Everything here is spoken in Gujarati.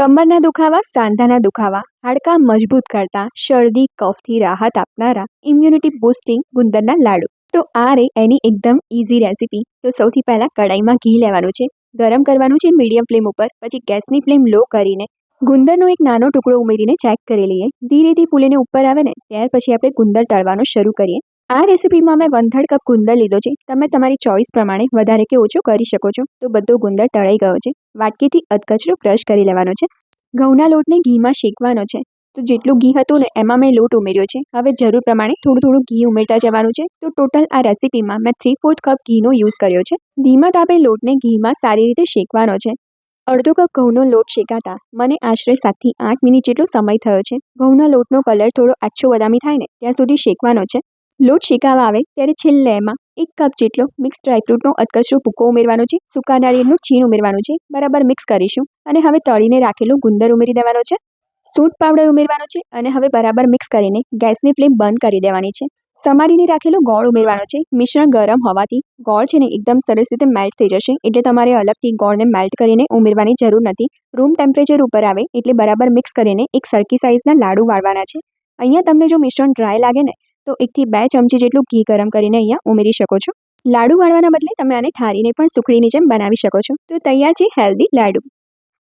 કમરના દુખાવા, સાંધાના દુખાવા, હાડકાં મજબૂત કરતા, શરદી, કફથી રાહત આપનારા ઇમ્યુનિટી બૂસ્ટિંગ ગુંદરના લાડુ. તો આ રે એની એકદમ ઇઝી રેસીપી તો સૌથી પહેલાં કડાઈમાં ઘી લેવાનું છે, ગરમ કરવાનું છે મીડિયમ ફ્લેમ ઉપર, પછી ગેસની ફ્લેમ લો કરીને ગુંદરનો એક નાનો ટુકડો ઉમેરીને ચેક કરી લઈએ. ધીરેથી ફૂલીને ઉપર આવે ને, ત્યાર પછી આપણે ગુંદર તળવાનું શરૂ કરીએ. આ રેસીપીમાં મેં વન કપ ગુંદર લીધો છે. તમે તમારી ચોઈસ પ્રમાણે વધારે કે ઓછો કરી શકો છો. તો બધો ગુંદર તળાઈ ગયો છે. વાટકીથી અધકચરો ક્રશ કરી લેવાનો છે. ઘઉંના લોટને ઘીમાં શેકવાનો છે. તો જેટલું ઘી હતું ને એમાં મેં લોટ ઉમેર્યો છે. હવે જરૂર પ્રમાણે થોડું થોડું ઘી ઉમેરતા જવાનું છે. તો ટોટલ આ રેસીપીમાં મેં થ્રી ફોર્થ કપ ઘીનો યુઝ કર્યો છે. ધીમા તાપે લોટને ઘીમાં સારી રીતે શેકવાનો છે. અડધો કપ ઘઉંનો લોટ શેકાતા મને આશરે સાતથી આઠ મિનિટ જેટલો સમય થયો છે. ઘઉંના લોટનો કલર થોડો આછો બદામી થાય ને, ત્યાં સુધી શેકવાનો છે. લોટ શેકાવા આવે ત્યારે છેલ્લે એમાં એક કપ જેટલો મિક્સ ડ્રાયફ્રૂટનો અધકચરો ભૂકો ઉમેરવાનો છે, સૂકા નાળિયેરનું છીણ ઉમેરવાનું છે, બરાબર મિક્સ કરીશું અને હવે તળીને રાખેલું ગુંદર ઉમેરી દેવાનો છે સૂટ પાવડર ઉમેરવાનો છે અને હવે બરાબર મિક્સ કરીને ગેસની ફ્લેમ બંધ કરી દેવાની છે. સમારીને રાખેલો ગોળ ઉમેરવાનો છે, મિશ્રણ ગરમ હોવાથી ગોળ છે ને એકદમ સરસ રીતે મેલ્ટ થઈ જશે, એટલે તમારે અલગથી ગોળને મેલ્ટ કરીને ઉમેરવાની જરૂર નથી. રૂમ ટેમ્પરેચર ઉપર આવે એટલે બરાબર મિક્સ કરીને એક સરખી સાઇઝના લાડુ વાળવાના છે. અહીંયા તમને જો મિશ્રણ ડ્રાય લાગે ને તો એકથી બે ચમચી જેટલું ઘી ગરમ કરીને અહીંયા ઉમેરી શકો છો. લાડુ વાળવાના બદલે તમે આને ઠારીને પણ સુખડીની જેમ બનાવી શકો છો. તો તૈયાર છે હેલ્ધી લાડુ.